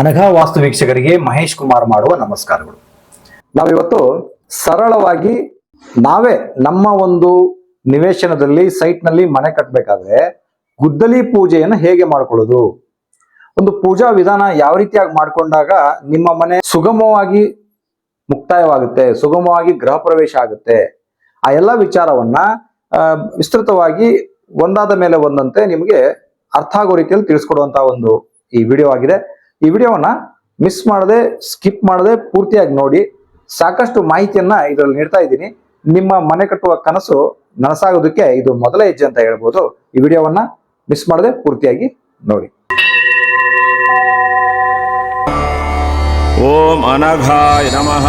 ಅನಘಾ ವಾಸ್ತು ವೀಕ್ಷಕರಿಗೆ ಮಹೇಶ್ ಕುಮಾರ್ ಮಾಡುವ ನಮಸ್ಕಾರಗಳು. ನಾವಿವತ್ತು ಸರಳವಾಗಿ ನಾವೇ ನಮ್ಮ ಒಂದು ನಿವೇಶನದಲ್ಲಿ, ಸೈಟ್ನಲ್ಲಿ ಮನೆ ಕಟ್ಟಬೇಕಾದ್ರೆ ಗುದ್ದಲಿ ಪೂಜೆಯನ್ನು ಹೇಗೆ ಮಾಡ್ಕೊಳ್ಳೋದು? ಒಂದು ಪೂಜಾ ವಿಧಾನ ಯಾವ ರೀತಿಯಾಗಿ ಮಾಡ್ಕೊಂಡಾಗ ನಿಮ್ಮ ಮನೆ ಸುಗಮವಾಗಿ ಮುಕ್ತಾಯವಾಗುತ್ತೆ, ಸುಗಮವಾಗಿ ಗೃಹ ಪ್ರವೇಶ ಆಗುತ್ತೆ? ಆ ಎಲ್ಲ ವಿಚಾರವನ್ನ ವಿಸ್ತೃತವಾಗಿ ಒಂದಾದ ಮೇಲೆ ಒಂದಂತೆ ನಿಮಗೆ ಅರ್ಥ ಆಗೋ ರೀತಿಯಲ್ಲಿ ತಿಳಿಸ್ಕೊಡುವಂತಹ ಒಂದು ಈ ವಿಡಿಯೋ ಆಗಿದೆ. ಈ ವಿಡಿಯೋವನ್ನ ಮಿಸ್ ಮಾಡದೆ ಸ್ಕಿಪ್ ಮಾಡದೆ ಪೂರ್ತಿಯಾಗಿ ನೋಡಿ. ಸಾಕಷ್ಟು ಮಾಹಿತಿಯನ್ನ ಇದರಲ್ಲಿ ನೀಡ್ತಾ ಇದ್ದೀನಿ. ನಿಮ್ಮ ಮನೆ ಕಟ್ಟುವ ಕನಸು ನನಸಾಗೋದಕ್ಕೆ ಇದು ಮೊದಲ ಹೆಜ್ಜೆ ಅಂತ ಹೇಳ್ಬೋದು. ಈ ವಿಡಿಯೋವನ್ನ ಮಿಸ್ ಮಾಡದೆ ಪೂರ್ತಿಯಾಗಿ ನೋಡಿ. ಓಂ ಅನಘಾಯ ನಮಃ.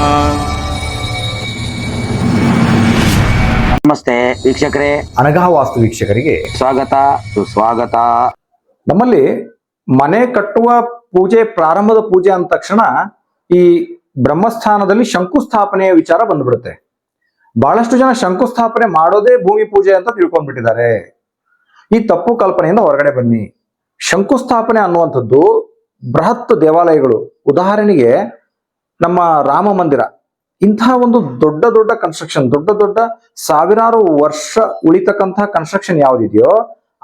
ನಮಸ್ತೆ ವೀಕ್ಷಕರೇ. ಅನಘಾ ವಾಸ್ತು ವೀಕ್ಷಕರಿಗೆ ಸ್ವಾಗತ ಸ್ವಾಗತ ನಮ್ಮಲ್ಲಿ ಮನೆ ಕಟ್ಟುವ ಪೂಜೆ, ಪ್ರಾರಂಭದ ಪೂಜೆ ಅಂದ ತಕ್ಷಣ ಈ ಬ್ರಹ್ಮಸ್ಥಾನದಲ್ಲಿ ಶಂಕುಸ್ಥಾಪನೆಯ ವಿಚಾರ ಬಂದ್ಬಿಡುತ್ತೆ. ಬಹಳಷ್ಟು ಜನ ಶಂಕುಸ್ಥಾಪನೆ ಮಾಡೋದೇ ಭೂಮಿ ಪೂಜೆ ಅಂತ ತಿಳ್ಕೊಂಡ್ಬಿಟ್ಟಿದ್ದಾರೆ. ಈ ತಪ್ಪು ಕಲ್ಪನೆಯಿಂದ ಹೊರಗಡೆ ಬನ್ನಿ. ಶಂಕುಸ್ಥಾಪನೆ ಅನ್ನುವಂಥದ್ದು ಬೃಹತ್ ದೇವಾಲಯಗಳು. ಉದಾಹರಣೆಗೆ ನಮ್ಮ ರಾಮ ಮಂದಿರ. ಇಂತಹ ಒಂದು ದೊಡ್ಡ ದೊಡ್ಡ ಕನ್ಸ್ಟ್ರಕ್ಷನ್ ದೊಡ್ಡ ದೊಡ್ಡ ಸಾವಿರಾರು ವರ್ಷ ಉಳಿತಕ್ಕಂತಹ ಕನ್ಸ್ಟ್ರಕ್ಷನ್ ಯಾವ್ದಿದೆಯೋ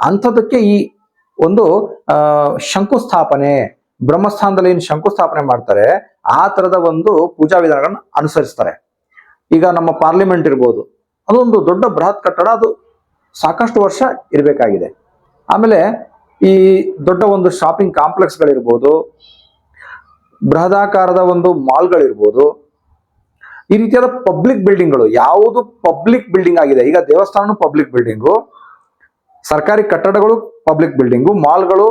ಅಂಥದಕ್ಕೆ ಈ ಒಂದು ಶಂಕುಸ್ಥಾಪನೆ ಬ್ರಹ್ಮಸ್ಥಾನದಲ್ಲಿ ಏನು ಶಂಕುಸ್ಥಾಪನೆ ಮಾಡ್ತಾರೆ, ಆ ತರದ ಒಂದು ಪೂಜಾ ವಿಧಾನಗಳನ್ನ ಅನುಸರಿಸ್ತಾರೆ. ಈಗ ನಮ್ಮ ಪಾರ್ಲಿಮೆಂಟ್ ಇರ್ಬೋದು, ಅದೊಂದು ದೊಡ್ಡ ಬೃಹತ್ ಕಟ್ಟಡ, ಅದು ಸಾಕಷ್ಟು ವರ್ಷ ಇರಬೇಕಾಗಿದೆ. ಆಮೇಲೆ ಈ ದೊಡ್ಡ ಒಂದು ಶಾಪಿಂಗ್ ಕಾಂಪ್ಲೆಕ್ಸ್ಗಳಿರ್ಬೋದು, ಬೃಹದಾಕಾರದ ಒಂದು ಮಾಲ್ಗಳಿರ್ಬೋದು, ಈ ರೀತಿಯಾದ ಪಬ್ಲಿಕ್ ಬಿಲ್ಡಿಂಗ್ಗಳು, ಯಾವುದು ಪಬ್ಲಿಕ್ ಬಿಲ್ಡಿಂಗ್ ಆಗಿದೆ, ಈಗ ದೇವಸ್ಥಾನ ಪಬ್ಲಿಕ್ ಬಿಲ್ಡಿಂಗು, ಸರ್ಕಾರಿ ಕಟ್ಟಡಗಳು ಪಬ್ಲಿಕ್ ಬಿಲ್ಡಿಂಗು, ಮಾಲ್ಗಳು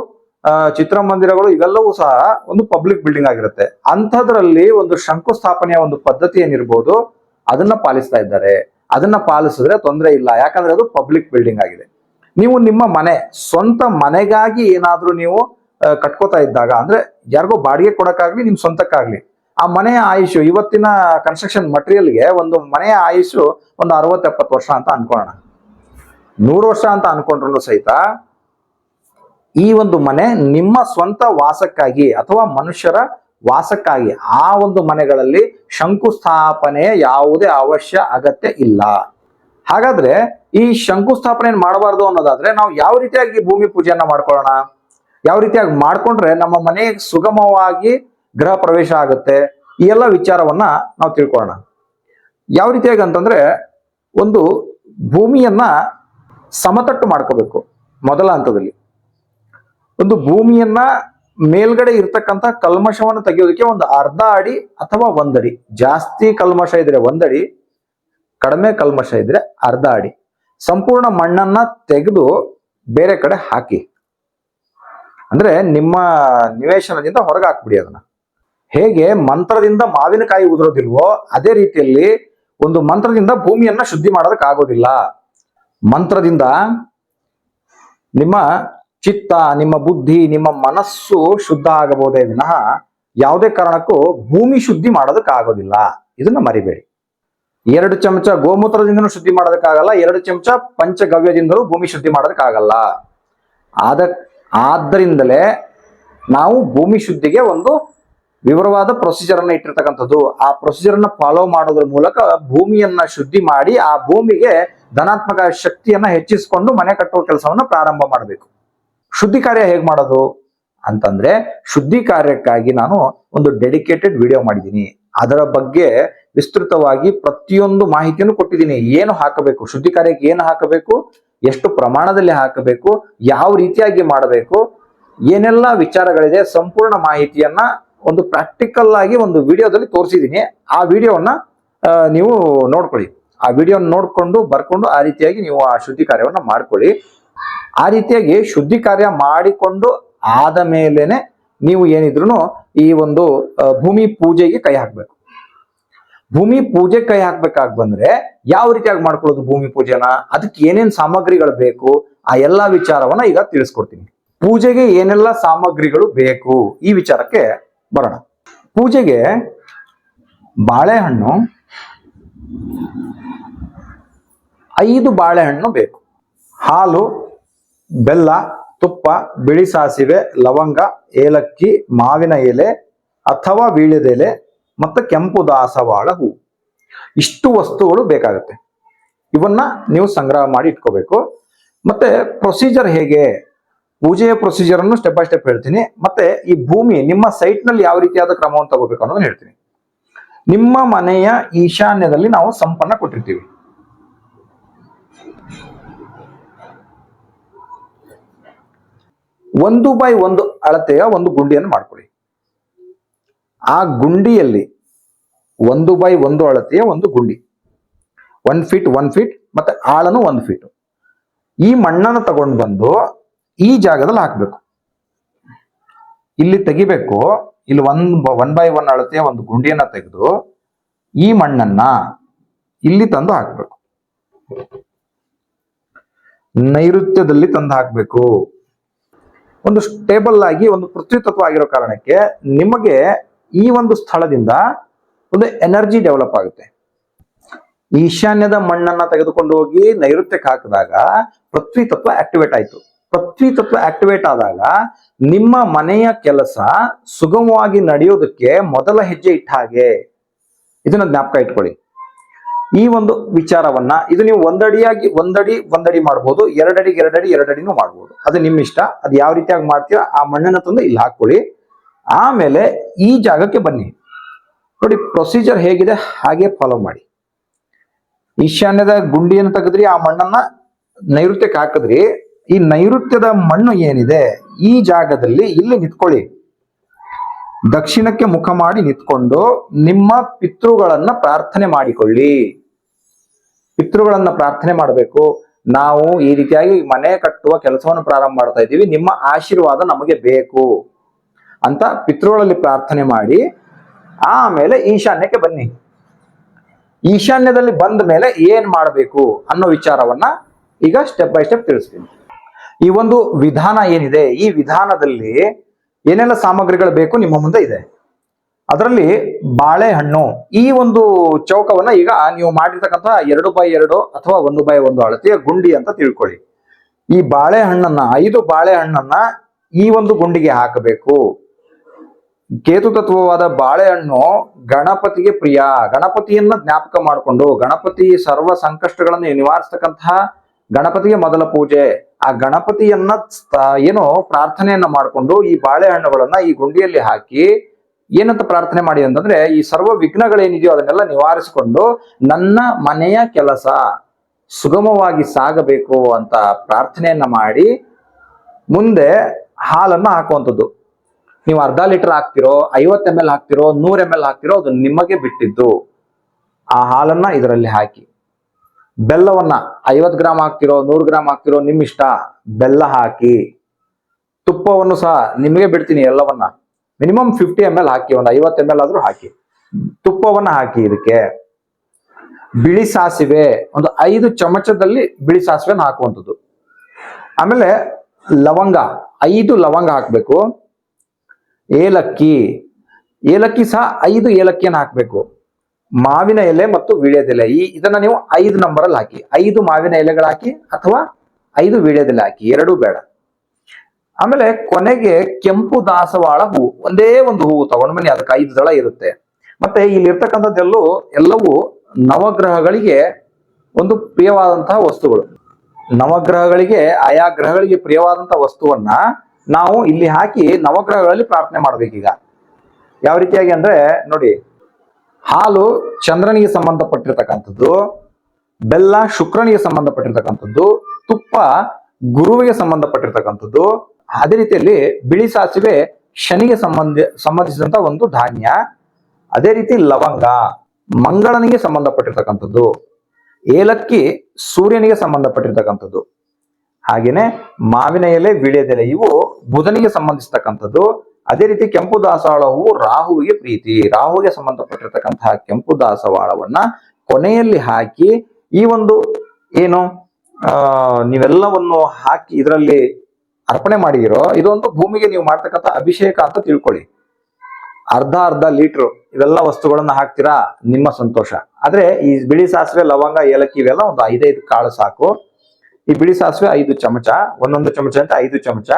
ಚಿತ್ರಮಂದಿರಗಳು ಇವೆಲ್ಲವೂ ಸಹ ಒಂದು ಪಬ್ಲಿಕ್ ಬಿಲ್ಡಿಂಗ್ ಆಗಿರುತ್ತೆ. ಅಂಥದ್ರಲ್ಲಿ ಒಂದು ಶಂಕುಸ್ಥಾಪನೆಯ ಒಂದು ಪದ್ಧತಿ ಏನಿರ್ಬೋದು, ಅದನ್ನ ಪಾಲಿಸ್ತಾ ಇದ್ದಾರೆ. ಅದನ್ನ ಪಾಲಿಸಿದ್ರೆ ತೊಂದರೆ ಇಲ್ಲ. ಯಾಕಂದ್ರೆ ಅದು ಪಬ್ಲಿಕ್ ಬಿಲ್ಡಿಂಗ್ ಆಗಿದೆ. ನೀವು ನಿಮ್ಮ ಮನೆ, ಸ್ವಂತ ಮನೆಗಾಗಿ ಏನಾದ್ರೂ ನೀವು ಕಟ್ಕೋತಾ ಇದ್ದಾಗ, ಅಂದ್ರೆ ಯಾರಿಗೋ ಬಾಡಿಗೆ ಕೊಡಕ್ಕಾಗ್ಲಿ, ನಿಮ್ ಸ್ವಂತಕ್ಕಾಗ್ಲಿ, ಆ ಮನೆಯ ಆಯುಷು ಇವತ್ತಿನ ಕನ್ಸ್ಟ್ರಕ್ಷನ್ ಮಟೀರಿಯಲ್ಗೆ ಒಂದು ಮನೆಯ ಆಯುಷು ಒಂದು ಅರವತ್ತು ಎಪ್ಪತ್ತು ವರ್ಷ ಅಂತ ಅನ್ಕೊಳ್ಳೋಣ. ನೂರು ವರ್ಷ ಅಂತ ಅನ್ಕೊಂಡ್ರು ಸಹಿತ ಈ ಒಂದು ಮನೆ ನಿಮ್ಮ ಸ್ವಂತ ವಾಸಕ್ಕಾಗಿ ಅಥವಾ ಮನುಷ್ಯರ ವಾಸಕ್ಕಾಗಿ ಆ ಒಂದು ಮನೆಗಳಲ್ಲಿ ಶಂಕುಸ್ಥಾಪನೆಯ ಯಾವುದೇ ಅವಶ್ಯ ಅಗತ್ಯ ಇಲ್ಲ. ಹಾಗಾದ್ರೆ ಈ ಶಂಕುಸ್ಥಾಪನೆ ಮಾಡಬಾರ್ದು ಅನ್ನೋದಾದ್ರೆ ನಾವು ಯಾವ ರೀತಿಯಾಗಿ ಭೂಮಿ ಪೂಜೆಯನ್ನ ಮಾಡ್ಕೊಳ್ಳೋಣ? ಯಾವ ರೀತಿಯಾಗಿ ಮಾಡ್ಕೊಂಡ್ರೆ ನಮ್ಮ ಮನೆ ಸುಗಮವಾಗಿ ಗೃಹ ಪ್ರವೇಶ ಆಗುತ್ತೆ? ಈ ಎಲ್ಲ ವಿಚಾರವನ್ನ ನಾವು ತಿಳ್ಕೊಳ್ಳೋಣ. ಯಾವ ರೀತಿಯಾಗಿ ಅಂತಂದ್ರೆ ಒಂದು ಭೂಮಿಯನ್ನ ಸಮತಟ್ಟು ಮಾಡ್ಕೋಬೇಕು ಮೊದಲ ಹಂತದಲ್ಲಿ. ಒಂದು ಭೂಮಿಯನ್ನ ಮೇಲ್ಗಡೆ ಇರ್ತಕ್ಕಂಥ ಕಲ್ಮಶವನ್ನು ತೆಗೆಯೋದಕ್ಕೆ ಒಂದು ಅರ್ಧ ಅಡಿ ಅಥವಾ ಒಂದಡಿ. ಜಾಸ್ತಿ ಕಲ್ಮಶ ಇದ್ರೆ ಒಂದಡಿ, ಕಡಿಮೆ ಕಲ್ಮಶ ಇದ್ರೆ ಅರ್ಧ ಅಡಿ. ಸಂಪೂರ್ಣ ಮಣ್ಣನ್ನ ತೆಗೆದು ಬೇರೆ ಕಡೆ ಹಾಕಿ. ಅಂದ್ರೆ ನಿಮ್ಮ ನಿವೇಶನದಿಂದ ಹೊರಗೆ ಹಾಕ್ಬಿಡಿ ಅದನ್ನ. ಹೇಗೆ ಮಂತ್ರದಿಂದ ಮಾವಿನಕಾಯಿ ಉದುರೋದಿಲ್ವೋ, ಅದೇ ರೀತಿಯಲ್ಲಿ ಒಂದು ಮಂತ್ರದಿಂದ ಭೂಮಿಯನ್ನ ಶುದ್ಧಿ ಮಾಡೋದಕ್ಕಾಗೋದಿಲ್ಲ. ಮಂತ್ರದಿಂದ ನಿಮ್ಮ ಚಿತ್ತ, ನಿಮ್ಮ ಬುದ್ಧಿ, ನಿಮ್ಮ ಮನಸ್ಸು ಶುದ್ಧ ಆಗಬಹುದೇ ವಿನಃ ಯಾವುದೇ ಕಾರಣಕ್ಕೂ ಭೂಮಿ ಶುದ್ಧಿ ಮಾಡೋದಕ್ಕಾಗೋದಿಲ್ಲ. ಇದನ್ನ ಮರಿಬೇಡಿ. ಎರಡು ಚಮಚ ಗೋಮೂತ್ರದಿಂದನೂ ಶುದ್ಧಿ ಮಾಡೋದಕ್ಕಾಗಲ್ಲ, ಎರಡು ಚಮಚ ಪಂಚಗವ್ಯದಿಂದಲೂ ಭೂಮಿ ಶುದ್ಧಿ ಮಾಡೋದಕ್ಕಾಗಲ್ಲ. ಆದ, ಆದ್ದರಿಂದಲೇ ನಾವು ಭೂಮಿ ಶುದ್ಧಿಗೆ ಒಂದು ವಿವರವಾದ ಪ್ರೊಸೀಜರ್ ಅನ್ನ ಇಟ್ಟಿರ್ತಕ್ಕಂಥದ್ದು. ಆ ಪ್ರೊಸೀಜರ್ ಅನ್ನ ಫಾಲೋ ಮಾಡೋದ್ರ ಮೂಲಕ ಭೂಮಿಯನ್ನ ಶುದ್ಧಿ ಮಾಡಿ ಆ ಭೂಮಿಗೆ ಧನಾತ್ಮಕ ಶಕ್ತಿಯನ್ನ ಹೆಚ್ಚಿಸಿಕೊಂಡು ಮನೆ ಕಟ್ಟುವ ಕೆಲಸವನ್ನ ಪ್ರಾರಂಭ ಮಾಡಬೇಕು. ಶುದ್ಧಿ ಕಾರ್ಯ ಹೇಗೆ ಮಾಡೋದು ಅಂತಂದ್ರೆ ಶುದ್ಧಿ ಕಾರ್ಯಕ್ಕಾಗಿ ನಾನು ಒಂದು ಡೆಡಿಕೇಟೆಡ್ ವಿಡಿಯೋ ಮಾಡಿದ್ದೀನಿ. ಅದರ ಬಗ್ಗೆ ವಿಸ್ತೃತವಾಗಿ ಪ್ರತಿಯೊಂದು ಮಾಹಿತಿಯನ್ನು ಕೊಟ್ಟಿದ್ದೀನಿ. ಏನು ಹಾಕಬೇಕು? ಶುದ್ಧಿ ಕಾರ್ಯಕ್ಕೆ ಏನು ಹಾಕಬೇಕು? ಎಷ್ಟು ಪ್ರಮಾಣದಲ್ಲಿ ಹಾಕಬೇಕು? ಯಾವ ರೀತಿಯಾಗಿ ಮಾಡಬೇಕು? ಏನೆಲ್ಲ ವಿಚಾರಗಳಿದೆ? ಸಂಪೂರ್ಣ ಮಾಹಿತಿಯನ್ನ ಒಂದು ಪ್ರಾಕ್ಟಿಕಲ್ ಆಗಿ ಒಂದು ವಿಡಿಯೋದಲ್ಲಿ ತೋರಿಸಿದ್ದೀನಿ. ಆ ವಿಡಿಯೋವನ್ನ ನೀವು ನೋಡ್ಕೊಳ್ಳಿ. ಆ ವಿಡಿಯೋ ನೋಡ್ಕೊಂಡು ಬರ್ಕೊಂಡು ಆ ರೀತಿಯಾಗಿ ನೀವು ಆ ಶುದ್ಧಿ ಕಾರ್ಯವನ್ನು ಮಾಡ್ಕೊಳ್ಳಿ. ಆ ರೀತಿಯಾಗಿ ಶುದ್ಧಿ ಕಾರ್ಯ ಮಾಡಿಕೊಂಡು ಆದ ಮೇಲೇನೆ ನೀವು ಏನಿದ್ರು ಈ ಒಂದು ಭೂಮಿ ಪೂಜೆಗೆ ಕೈ ಹಾಕ್ಬೇಕು. ಭೂಮಿ ಪೂಜೆ ಕೈ ಹಾಕ್ಬೇಕಾಗ್ ಬಂದ್ರೆ ಯಾವ ರೀತಿಯಾಗಿ ಮಾಡ್ಕೊಳ್ಳೋದು ಭೂಮಿ ಪೂಜೆನ? ಅದಕ್ಕೆ ಏನೇನ್ ಸಾಮಗ್ರಿಗಳು ಬೇಕು? ಆ ಎಲ್ಲಾ ವಿಚಾರವನ್ನ ಈಗ ತಿಳಿಸ್ಕೊಡ್ತೀನಿ. ಪೂಜೆಗೆ ಏನೆಲ್ಲ ಸಾಮಗ್ರಿಗಳು ಬೇಕು? ಈ ವಿಚಾರಕ್ಕೆ ಬರೋಣ. ಪೂಜೆಗೆ ಬಾಳೆಹಣ್ಣು ಐದು ಬಾಳೆಹಣ್ಣು ಬೇಕು. ಹಾಲು ಬೆಲ್ಲ, ತುಪ್ಪ, ಬಿಳಿ ಸಾಸಿವೆ, ಲವಂಗ, ಏಲಕ್ಕಿ, ಮಾವಿನ ಎಲೆ ಅಥವಾ ವೀಳ್ಯದೆಲೆ ಮತ್ತು ಕೆಂಪು ದಾಸವಾಳ ಹೂ. ಇಷ್ಟು ವಸ್ತುಗಳು ಬೇಕಾಗುತ್ತೆ. ಇವನ್ನ ನೀವು ಸಂಗ್ರಹ ಮಾಡಿ ಇಟ್ಕೋಬೇಕು. ಮತ್ತೆ ಪ್ರೊಸೀಜರ್ ಹೇಗೆ? ಪೂಜೆಯ ಪ್ರೊಸೀಜರ್ ಅನ್ನು ಸ್ಟೆಪ್ ಬೈ ಸ್ಟೆಪ್ ಹೇಳ್ತೀನಿ. ಮತ್ತೆ ಈ ಭೂಮಿ ನಿಮ್ಮ ಸೈಟ್ನಲ್ಲಿ ಯಾವ ರೀತಿಯಾದ ಕ್ರಮವನ್ನು ತಗೋಬೇಕು ಅನ್ನೋದನ್ನ ಹೇಳ್ತೀನಿ. ನಿಮ್ಮ ಮನೆಯ ಈಶಾನ್ಯದಲ್ಲಿ ನಾವು ಸಂಪನ್ನ ಕೊಟ್ಟಿರ್ತೀವಿ. ಒಂದು ಬೈ ಒಂದು ಅಳತೆಯ ಒಂದು ಗುಂಡಿಯನ್ನು ಮಾಡ್ಕೊಳ್ಳಿ. ಆ ಗುಂಡಿಯಲ್ಲಿ ಒಂದು ಬೈ ಒಂದು ಅಳತೆಯ ಒಂದು ಗುಂಡಿ. ಒನ್ ಫೀಟ್ ಒನ್ ಫೀಟ್ ಮತ್ತೆ ಆಳನು ಒಂದು ಫೀಟ್ ಈ ಮಣ್ಣನ್ನು ತಗೊಂಡು ಬಂದು ಈ ಜಾಗದಲ್ಲಿ ಹಾಕಬೇಕು. ಇಲ್ಲಿ ತೆಗಿಬೇಕು. ಇಲ್ಲಿ ಒನ್ ಒನ್ ಬೈ ಒನ್ ಅಳತೆಯ ಒಂದು ಗುಂಡಿಯನ್ನ ತೆಗೆದು ಈ ಮಣ್ಣನ್ನ ಇಲ್ಲಿ ತಂದು ಹಾಕಬೇಕು. ನೈಋತ್ಯದಲ್ಲಿ ತಂದು ಹಾಕ್ಬೇಕು. ಒಂದು ಸ್ಟೇಬಲ್ ಆಗಿ ಒಂದು ಪೃಥ್ವಿ ತತ್ವ ಆಗಿರೋ ಕಾರಣಕ್ಕೆ ನಿಮಗೆ ಈ ಒಂದು ಸ್ಥಳದಿಂದ ಒಂದು ಎನರ್ಜಿ ಡೆವಲಪ್ ಆಗುತ್ತೆ. ಈಶಾನ್ಯದ ಮಣ್ಣನ್ನ ತೆಗೆದುಕೊಂಡು ಹೋಗಿ ನೈಋತ್ಯಕ್ಕೆ ಹಾಕಿದಾಗ ಪೃಥ್ವಿ ತತ್ವ ಆಕ್ಟಿವೇಟ್ ಆಯಿತು. ಪೃಥ್ವಿ ತತ್ವ ಆಕ್ಟಿವೇಟ್ ಆದಾಗ ನಿಮ್ಮ ಮನೆಯ ಕೆಲಸ ಸುಗಮವಾಗಿ ನಡೆಯೋದಕ್ಕೆ ಮೊದಲ ಹೆಜ್ಜೆ ಇಟ್ಟ ಹಾಗೆ. ಇದನ್ನ ಜ್ಞಾಪಕ ಇಟ್ಕೊಳ್ಳಿ. ಈ ಒಂದು ವಿಚಾರವನ್ನ ಇದು ನೀವು ಒಂದಡಿಯಾಗಿ ಒಂದಡಿ ಒಂದಡಿ ಮಾಡ್ಬೋದು, ಎರಡಡಿ ಎರಡಡಿ, ಎರಡಡಿನೂ ಮಾಡ್ಬೋದು. ಅದು ನಿಮ್ಮ ಇಷ್ಟ. ಅದು ಯಾವ ರೀತಿಯಾಗಿ ಮಾಡ್ತೀರಾ ಆ ಮಣ್ಣನ್ನು ತಂದು ಇಲ್ಲಿ ಹಾಕೊಳ್ಳಿ ಆಮೇಲೆ ಈ ಜಾಗಕ್ಕೆ ಬನ್ನಿ. ನೋಡಿ ಪ್ರೊಸೀಜರ್ ಹೇಗಿದೆ ಹಾಗೆ ಫಾಲೋ ಮಾಡಿ. ಈಶಾನ್ಯದ ಗುಂಡಿಯನ್ನು ತೆಗೆದ್ರಿ, ಆ ಮಣ್ಣನ್ನ ನೈಋತ್ಯಕ್ಕೆ ಹಾಕಿದ್ರಿ. ಈ ನೈಋತ್ಯದ ಮಣ್ಣು ಏನಿದೆ, ಈ ಜಾಗದಲ್ಲಿ ಇಲ್ಲಿ ನಿಂತ್ಕೊಳ್ಳಿ. ದಕ್ಷಿಣಕ್ಕೆ ಮುಖ ಮಾಡಿ ನಿಂತ್ಕೊಂಡು ನಿಮ್ಮ ಪಿತೃಗಳನ್ನ ಪ್ರಾರ್ಥನೆ ಮಾಡಿಕೊಳ್ಳಿ. ಪಿತೃಗಳನ್ನ ಪ್ರಾರ್ಥನೆ ಮಾಡಬೇಕು. ನಾವು ಈ ರೀತಿಯಾಗಿ ಮನೆ ಕಟ್ಟುವ ಕೆಲಸವನ್ನು ಪ್ರಾರಂಭ ಮಾಡ್ತಾ ಇದ್ದೀವಿ. ನಿಮ್ಮ ಆಶೀರ್ವಾದ ನಮಗೆ ಬೇಕು ಅಂತ ಪಿತೃಗಳಲ್ಲಿ ಪ್ರಾರ್ಥನೆ ಮಾಡಿ. ಆಮೇಲೆ ಈಶಾನ್ಯಕ್ಕೆ ಬನ್ನಿ. ಈಶಾನ್ಯದಲ್ಲಿ ಬಂದ ಮೇಲೆ ಏನ್ ಮಾಡಬೇಕು ಅನ್ನೋ ವಿಚಾರವನ್ನ ಈಗ ಸ್ಟೆಪ್ ಬೈ ಸ್ಟೆಪ್ ತಿಳಿಸ್ತೀನಿ. ಈ ಒಂದು ವಿಧಾನ ಏನಿದೆ? ಈ ವಿಧಾನದಲ್ಲಿ ಏನೆಲ್ಲ ಸಾಮಗ್ರಿಗಳು ಬೇಕು ನಿಮ್ಮ ಮುಂದೆ ಇದೆ. ಅದರಲ್ಲಿ ಬಾಳೆಹಣ್ಣು, ಈ ಒಂದು ಚೌಕವನ್ನ ಈಗ ನೀವು ಮಾಡಿರ್ತಕ್ಕಂಥ ಎರಡು ಬೈ ಎರಡು ಅಥವಾ ಒಂದು ಬೈ ಒಂದು ಅಳತೆಯ ಗುಂಡಿ ಅಂತ ತಿಳ್ಕೊಳ್ಳಿ. ಈ ಬಾಳೆಹಣ್ಣನ್ನ, ಐದು ಬಾಳೆಹಣ್ಣನ್ನ ಈ ಒಂದು ಗುಂಡಿಗೆ ಹಾಕಬೇಕು. ಕೇತು ತತ್ವವಾದ ಬಾಳೆಹಣ್ಣು ಗಣಪತಿಗೆ ಪ್ರಿಯ. ಗಣಪತಿಯನ್ನ ಜ್ಞಾಪಕ ಮಾಡಿಕೊಂಡು, ಗಣಪತಿ ಸರ್ವ ಸಂಕಷ್ಟಗಳನ್ನು ನಿವಾರಿಸ್ತಕ್ಕಂತಹ ಗಣಪತಿಗೆ ಮೊದಲ ಪೂಜೆ. ಆ ಗಣಪತಿಯನ್ನ ಏನು ಪ್ರಾರ್ಥನೆಯನ್ನ ಮಾಡಿಕೊಂಡು ಈ ಬಾಳೆಹಣ್ಣುಗಳನ್ನ ಈ ಗುಂಡಿಯಲ್ಲಿ ಹಾಕಿ ಏನಂತ ಪ್ರಾರ್ಥನೆ ಮಾಡಿ ಅಂತಂದ್ರೆ ಈ ಸರ್ವ ವಿಘ್ನಗಳೇನಿದೆಯೋ ಅದನ್ನೆಲ್ಲ ನಿವಾರಿಸಿಕೊಂಡು ನನ್ನ ಮನೆಯ ಕೆಲಸ ಸುಗಮವಾಗಿ ಸಾಗಬೇಕು ಅಂತ ಪ್ರಾರ್ಥನೆಯನ್ನ ಮಾಡಿ ಮುಂದೆ ಹಾಲನ್ನ ಹಾಕುವಂಥದ್ದು. ನೀವು ಅರ್ಧ ಲೀಟರ್ ಹಾಕ್ತಿರೋ, ಐವತ್ತು ಎಂ ಎಲ್ ಹಾಕ್ತಿರೋ, ನೂರ್ ಎಂ ಎಲ್ ಹಾಕ್ತಿರೋ, ಅದು ನಿಮಗೆ ಬಿಟ್ಟಿದ್ದು. ಆ ಹಾಲನ್ನ ಇದರಲ್ಲಿ ಹಾಕಿ. ಬೆಲ್ಲವನ್ನ ಐವತ್ತು ಗ್ರಾಮ್ ಹಾಕ್ತಿರೋ, ನೂರು ಗ್ರಾಮ್ ಹಾಕ್ತಿರೋ ನಿಮ್ ಇಷ್ಟ ಬೆಲ್ಲ ಹಾಕಿ ತುಪ್ಪವನ್ನು ಸಹ ನಿಮಗೆ ಬಿಡ್ತೀನಿ ಎಲ್ಲವನ್ನ. ಮಿನಿಮಮ್ ಫಿಫ್ಟಿ ಎಂ ಎಲ್ ಹಾಕಿ, ಒಂದು ಐವತ್ತು ಎಂ ಎಲ್ ಆದ್ರೂ ಹಾಕಿ. ತುಪ್ಪವನ್ನ ಹಾಕಿ ಇದಕ್ಕೆ. ಬಿಳಿ ಸಾಸಿವೆ, ಒಂದು ಐದು ಚಮಚದಲ್ಲಿ ಬಿಳಿ ಸಾಸಿವೆನ ಹಾಕುವಂಥದ್ದು. ಆಮೇಲೆ ಲವಂಗ, ಐದು ಲವಂಗ ಹಾಕಬೇಕು. ಏಲಕ್ಕಿ ಏಲಕ್ಕಿ ಸಹ ಐದು ಏಲಕ್ಕಿಯನ್ನು ಹಾಕಬೇಕು. ಮಾವಿನ ಎಲೆ ಮತ್ತು ವೀಳ್ಯದೆಲೆ ಈ ಇದನ್ನ ನೀವು ಐದು ನಂಬರ್ ಅಲ್ಲಿ ಹಾಕಿ. ಐದು ಮಾವಿನ ಎಲೆಗಳು ಹಾಕಿ ಅಥವಾ ಐದು ವೀಳ್ಯದೆಲೆ ಹಾಕಿ. ಎರಡೂ ಬೇಡ. ಆಮೇಲೆ ಕೊನೆಗೆ ಕೆಂಪು ದಾಸವಾಳ ಹೂವು ಒಂದೇ ಒಂದು ಹೂವು ತಗೊಂಡ್ ಬನ್ನಿ. ಅದಕ್ಕೆ ಐದು ದಳ ಇರುತ್ತೆ. ಮತ್ತೆ ಇಲ್ಲಿ ಇರ್ತಕ್ಕಂಥದ್ದೆಲ್ಲೂ ಎಲ್ಲವೂ ನವಗ್ರಹಗಳಿಗೆ ಒಂದು ಪ್ರಿಯವಾದಂತಹ ವಸ್ತುಗಳು. ನವಗ್ರಹಗಳಿಗೆ, ಆಯಾ ಗ್ರಹಗಳಿಗೆ ಪ್ರಿಯವಾದಂತಹ ವಸ್ತುವನ್ನ ನಾವು ಇಲ್ಲಿ ಹಾಕಿ ನವಗ್ರಹಗಳಲ್ಲಿ ಪ್ರಾರ್ಥನೆ ಮಾಡ್ಬೇಕೀಗ. ಯಾವ ರೀತಿಯಾಗಿ ಅಂದ್ರೆ ನೋಡಿ ಹಾಲು ಚಂದ್ರನಿಗೆ ಸಂಬಂಧಪಟ್ಟಿರ್ತಕ್ಕಂಥದ್ದು, ಬೆಲ್ಲ ಶುಕ್ರನಿಗೆ ಸಂಬಂಧಪಟ್ಟಿರ್ತಕ್ಕಂಥದ್ದು, ತುಪ್ಪ ಗುರುವಿಗೆ ಸಂಬಂಧಪಟ್ಟಿರ್ತಕ್ಕಂಥದ್ದು, ಅದೇ ರೀತಿಯಲ್ಲಿ ಬಿಳಿ ಸಾಸಿವೆ ಶನಿಗೆ ಸಂಬಂಧ, ಸಂಬಂಧಿಸಿದಂತ ಒಂದು ಧಾನ್ಯ, ಅದೇ ರೀತಿ ಲವಂಗ, ಮಂಗಳನಿಗೆ ಸಂಬಂಧಪಟ್ಟಿರ್ತಕ್ಕಂಥದ್ದು, ಏಲಕ್ಕಿ ಸೂರ್ಯನಿಗೆ ಸಂಬಂಧಪಟ್ಟಿರ್ತಕ್ಕಂಥದ್ದು, ಹಾಗೇನೆ ಮಾವಿನ ಎಲೆ, ವೀಳ್ಯದೆಲೆ, ಇವು ಬುಧನಿಗೆ ಸಂಬಂಧಿಸ್ತಕ್ಕಂಥದ್ದು ಅದೇ ರೀತಿ ಕೆಂಪು ದಾಸವಾಳ ಹೂವು ರಾಹುವಿಗೆ ಪ್ರೀತಿ. ರಾಹುಗೆ ಸಂಬಂಧಪಟ್ಟಿರ್ತಕ್ಕಂತಹ ಕೆಂಪು ದಾಸವಾಳವನ್ನ ಕೊನೆಯಲ್ಲಿ ಹಾಕಿ ಈ ಒಂದು ಏನು ನೀವೆಲ್ಲವನ್ನು ಹಾಕಿ ಇದರಲ್ಲಿ ಅರ್ಪಣೆ ಮಾಡಿದಿರೋ ಇದೊಂದು ಭೂಮಿಗೆ ನೀವು ಮಾಡ್ತಕ್ಕಂಥ ಅಭಿಷೇಕ ಅಂತ ತಿಳ್ಕೊಳ್ಳಿ. ಅರ್ಧ ಅರ್ಧ ಲೀಟ್ರು ಇವೆಲ್ಲ ವಸ್ತುಗಳನ್ನ ಹಾಕ್ತೀರಾ? ನಿಮ್ಮ ಸಂತೋಷ. ಆದ್ರೆ ಈ ಬಿಳಿ ಸಾಸಿವೆ, ಲವಂಗ, ಏಲಕ್ಕಿ ಇವೆಲ್ಲ ಒಂದು ಐದೈದು ಕಾಳು ಸಾಕು. ಈ ಬಿಳಿ ಸಾಸಿವೆ ಐದು ಚಮಚ, ಒಂದೊಂದು ಚಮಚ ಅಂತ ಐದು ಚಮಚ.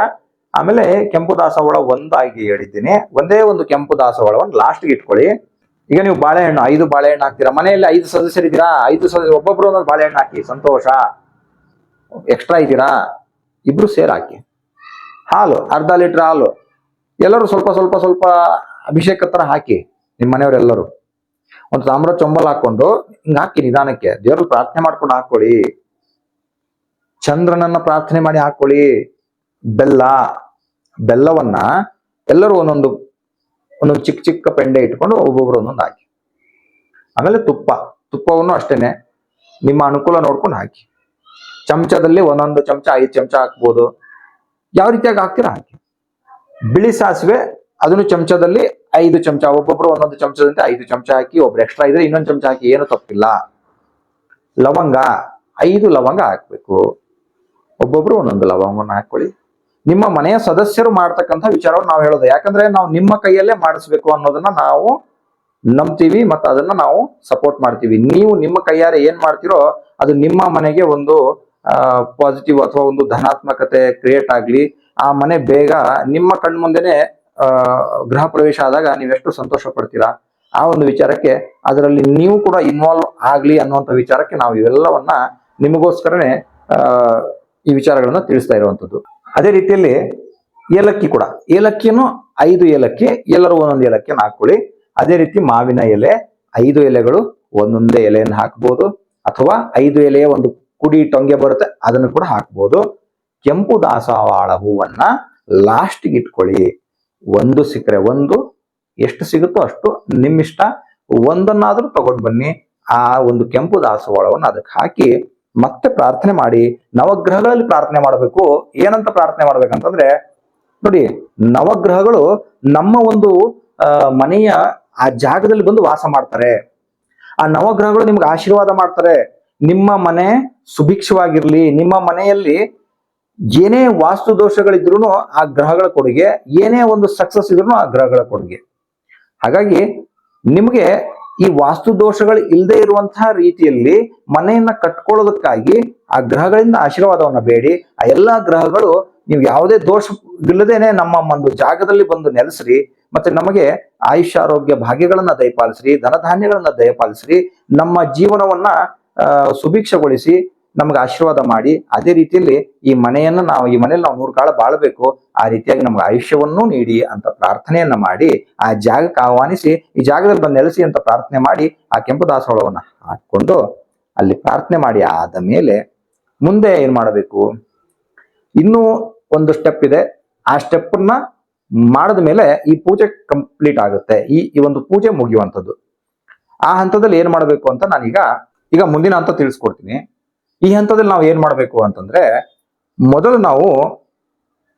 ಆಮೇಲೆ ಕೆಂಪು ದಾಸವಾಳ ಒಂದಾಗಿ ಹೇಳಿದ್ದೀನಿ. ಒಂದೇ ಒಂದು ಕೆಂಪು ದಾಸವಾಳವನ್ನು ಲಾಸ್ಟ್ಗೆ ಇಟ್ಕೊಳ್ಳಿ. ಈಗ ನೀವು ಬಾಳೆಹಣ್ಣು, ಐದು ಬಾಳೆಹಣ್ಣು ಹಾಕ್ತೀರಾ? ಮನೆಯಲ್ಲಿ ಐದು ಸದಸ್ಯರಿದ್ದೀರಾ ಐದು ಸದಸ್ಯ, ಒಬ್ಬೊಬ್ರು ಒಂದೊಂದು ಬಾಳೆಹಣ್ಣು ಹಾಕಿ, ಸಂತೋಷ. ಎಕ್ಸ್ಟ್ರಾ ಇದ್ದೀರಾ? ಇಬ್ರು ಸೇರ್ ಹಾಕಿ. ಹಾಲು, ಅರ್ಧ ಲೀಟರ್ ಹಾಲು. ಎಲ್ಲರೂ ಸ್ವಲ್ಪ ಸ್ವಲ್ಪ ಸ್ವಲ್ಪ ಅಭಿಷೇಕ ತರ ಹಾಕಿ, ನಿಮ್ಮ ಮನೆಯವರೆಲ್ಲರೂ ಒಂದು ತಾಮ್ರ ಚೊಂಬಲ್ ಹಾಕೊಂಡು ಹಿಂಗೆ ಹಾಕಿ ನಿಧಾನಕ್ಕೆ. ದೇವ್ರಲ್ಲಿ ಪ್ರಾರ್ಥನೆ ಮಾಡ್ಕೊಂಡು ಹಾಕೊಳ್ಳಿ ಚಂದ್ರನನ್ನ ಪ್ರಾರ್ಥನೆ ಮಾಡಿ ಹಾಕೊಳ್ಳಿ ಬೆಲ್ಲ. ಬೆಲ್ಲವನ್ನ ಎಲ್ಲರೂ ಒಂದೊಂದು ಒಂದೊಂದು ಚಿಕ್ಕ ಚಿಕ್ಕ ಪೆಂಡೆ ಇಟ್ಕೊಂಡು ಒಬ್ಬೊಬ್ರು ಒಂದೊಂದು ಹಾಕಿ. ಆಮೇಲೆ ತುಪ್ಪ, ತುಪ್ಪವನ್ನು ಅಷ್ಟೇನೆ ನಿಮ್ಮ ಅನುಕೂಲ ನೋಡ್ಕೊಂಡು ಹಾಕಿ. ಚಮಚದಲ್ಲಿ ಒಂದೊಂದು ಚಮಚ, ಐದು ಚಮಚ ಹಾಕ್ಬೋದು. ಯಾವ ರೀತಿಯಾಗಿ ಹಾಕ್ತೀರಾ ಹಾಕಿ. ಬಿಳಿ ಸಾಸಿವೆ, ಅದನ್ನು ಚಮಚದಲ್ಲಿ ಐದು ಚಮಚ, ಒಬ್ಬೊಬ್ರು ಒಂದೊಂದು ಚಮಚದಂತೆ ಐದು ಚಮಚ ಹಾಕಿ, ಒಬ್ರು ಎಕ್ಸ್ಟ್ರಾ ಇದ್ರೆ ಇನ್ನೊಂದು ಚಮಚ ಹಾಕಿ, ಏನು ತಪ್ಪಿಲ್ಲ. ಲವಂಗ, ಐದು ಲವಂಗ ಹಾಕ್ಬೇಕು. ಒಬ್ಬೊಬ್ರು ಒಂದೊಂದು ಲವಂಗವನ್ನು ಹಾಕೊಳ್ಳಿ ನಿಮ್ಮ ಮನೆಯ ಸದಸ್ಯರು ಮಾಡ್ತಕ್ಕಂಥ ವಿಚಾರವನ್ನು ನಾವು ಹೇಳೋದು. ಯಾಕಂದ್ರೆ ನಾವು ನಿಮ್ಮ ಕೈಯಲ್ಲೇ ಮಾಡಿಸ್ಬೇಕು ಅನ್ನೋದನ್ನ ನಾವು ನಂಬ್ತೀವಿ ಮತ್ತು ಅದನ್ನ ನಾವು ಸಪೋರ್ಟ್ ಮಾಡ್ತೀವಿ. ನೀವು ನಿಮ್ಮ ಕೈಯಾರೆ ಏನ್ ಮಾಡ್ತಿರೋ ಅದು ನಿಮ್ಮ ಮನೆಗೆ ಒಂದು ಪಾಸಿಟಿವ್ ಅಥವಾ ಒಂದು ಧನಾತ್ಮಕತೆ ಕ್ರಿಯೇಟ್ ಆಗ್ಲಿ, ಆ ಮನೆ ಬೇಗ ನಿಮ್ಮ ಕಣ್ಮುಂದೆನೆ ಗೃಹ ಪ್ರವೇಶ ಆದಾಗ ನೀವೆಷ್ಟು ಸಂತೋಷ ಪಡ್ತೀರಾ? ಆ ಒಂದು ವಿಚಾರಕ್ಕೆ ಅದರಲ್ಲಿ ನೀವು ಕೂಡ ಇನ್ವಾಲ್ವ್ ಆಗ್ಲಿ ಅನ್ನುವಂಥ ವಿಚಾರಕ್ಕೆ ನಾವು ಇವೆಲ್ಲವನ್ನ ನಿಮಗೋಸ್ಕರನೇ ಈ ವಿಚಾರಗಳನ್ನ ತಿಳಿಸ್ತಾ ಇರುವಂತದ್ದು ಅದೇ ರೀತಿಯಲ್ಲಿ ಏಲಕ್ಕಿ ಕೂಡ. ಏಲಕ್ಕಿನೂ ಐದು ಏಲಕ್ಕಿ, ಎಲ್ಲರೂ ಒಂದೊಂದು ಏಲಕ್ಕಿಯನ್ನು ಹಾಕೊಳ್ಳಿ. ಅದೇ ರೀತಿ ಮಾವಿನ ಎಲೆ, ಐದು ಎಲೆಗಳು ಒಂದೊಂದೇ ಎಲೆಯನ್ನು ಹಾಕ್ಬೋದು. ಅಥವಾ ಐದು ಎಲೆಯ ಒಂದು ಕುಡಿ ಟೊಂಗೆ ಬರುತ್ತೆ, ಅದನ್ನು ಕೂಡ ಹಾಕ್ಬೋದು. ಕೆಂಪು ದಾಸವಾಳ ಹೂವನ್ನ ಲಾಸ್ಟಿಗೆ ಇಟ್ಕೊಳ್ಳಿ. ಒಂದು ಸಿಕ್ಕರೆ ಒಂದು, ಎಷ್ಟು ಸಿಗುತ್ತೋ ಅಷ್ಟು ನಿಮ್ಮಿಷ್ಟ. ಒಂದನ್ನಾದರೂ ತಗೊಂಡು ಬನ್ನಿ. ಆ ಒಂದು ಕೆಂಪು ದಾಸವಾಳವನ್ನು ಅದಕ್ಕೆ ಹಾಕಿ ಮತ್ತೆ ಪ್ರಾರ್ಥನೆ ಮಾಡಿ, ನವಗ್ರಹಗಳಲ್ಲಿ ಪ್ರಾರ್ಥನೆ ಮಾಡಬೇಕು. ಏನಂತ ಪ್ರಾರ್ಥನೆ ಮಾಡ್ಬೇಕಂತಂದ್ರೆ, ನೋಡಿ, ನವಗ್ರಹಗಳು ನಮ್ಮ ಒಂದು ಮನೆಯ ಆ ಜಾಗದಲ್ಲಿ ಬಂದು ವಾಸ ಮಾಡ್ತಾರೆ. ಆ ನವಗ್ರಹಗಳು ನಿಮ್ಗೆ ಆಶೀರ್ವಾದ ಮಾಡ್ತಾರೆ. ನಿಮ್ಮ ಮನೆ ಸುಭಿಕ್ಷವಾಗಿರ್ಲಿ, ನಿಮ್ಮ ಮನೆಯಲ್ಲಿ ಏನೇ ವಾಸ್ತು ದೋಷಗಳಿದ್ರು ಆ ಗ್ರಹಗಳ ಕೊಡುಗೆ, ಏನೇ ಒಂದು ಸಕ್ಸಸ್ ಇದ್ರು ಆ ಗ್ರಹಗಳ ಕೊಡುಗೆ. ಹಾಗಾಗಿ, ನಿಮಗೆ ಈ ವಾಸ್ತು ದೋಷಗಳು ಇಲ್ಲದೆ ಇರುವಂತಹ ರೀತಿಯಲ್ಲಿ ಮನೆಯನ್ನ ಕಟ್ಕೊಳ್ಳೋದಕ್ಕಾಗಿ ಆ ಗ್ರಹಗಳಿಂದ ಆಶೀರ್ವಾದವನ್ನ ಬೇಡಿ. ಆ ಎಲ್ಲಾ ಗ್ರಹಗಳು ನೀವು ಯಾವುದೇ ದೋಷ ಇಲ್ಲದೇನೆ ನಮ್ಮ ಒಂದು ಜಾಗದಲ್ಲಿ ಬಂದು ನೆಲೆಸ್ರಿ. ಮತ್ತೆ ನಮಗೆ ಆಯುಷಾರೋಗ್ಯ ಭಾಗ್ಯಗಳನ್ನ ದಯಪಾಲಿಸ್ರಿ, ಧನಧಾನ್ಯಗಳನ್ನ ದಯಪಾಲಿಸ್ರಿ, ನಮ್ಮ ಜೀವನವನ್ನ ಸುಭಿಕ್ಷಗೊಳಿಸಿ ನಮ್ಗೆ ಆಶೀರ್ವಾದ ಮಾಡಿ, ಅದೇ ರೀತಿಯಲ್ಲಿ ಈ ಮನೆಯನ್ನ ನಾವು, ಈ ಮನೆಯಲ್ಲಿ ನಾವು ನೂರು ಕಾಲ ಬಾಳ್ಬೇಕು, ಆ ರೀತಿಯಾಗಿ ನಮ್ಗೆ ಆಯುಷ್ಯವನ್ನೂ ನೀಡಿ ಅಂತ ಪ್ರಾರ್ಥನೆಯನ್ನ ಮಾಡಿ, ಆ ಜಾಗಕ್ಕೆ ಆಹ್ವಾನಿಸಿ, ಈ ಜಾಗದಲ್ಲಿ ಬಂದು ನೆಲೆಸಿ ಅಂತ ಪ್ರಾರ್ಥನೆ ಮಾಡಿ, ಆ ಕೆಂಪು ದಾಸವಾಳವನ್ನ ಹಾಕೊಂಡು ಅಲ್ಲಿ ಪ್ರಾರ್ಥನೆ ಮಾಡಿ ಆದ ಮೇಲೆ ಮುಂದೆ ಏನ್ ಮಾಡಬೇಕು? ಇನ್ನೂ ಒಂದು ಸ್ಟೆಪ್ ಇದೆ. ಆ ಸ್ಟೆಪ್ನ ಮಾಡಿದ ಮೇಲೆ ಈ ಪೂಜೆ ಕಂಪ್ಲೀಟ್ ಆಗುತ್ತೆ. ಈ ಈ ಒಂದು ಪೂಜೆ ಮುಗಿಯುವಂಥದ್ದು. ಆ ಹಂತದಲ್ಲಿ ಏನ್ ಮಾಡಬೇಕು ಅಂತ ನಾನೀಗ, ಈಗ ಮುಂದಿನ ಹಂತ ತಿಳಿಸ್ಕೊಡ್ತೀನಿ. ಈ ಹಂತದಲ್ಲಿ ನಾವು ಏನ್ ಮಾಡಬೇಕು ಅಂತಂದ್ರೆ, ಮೊದಲು ನಾವು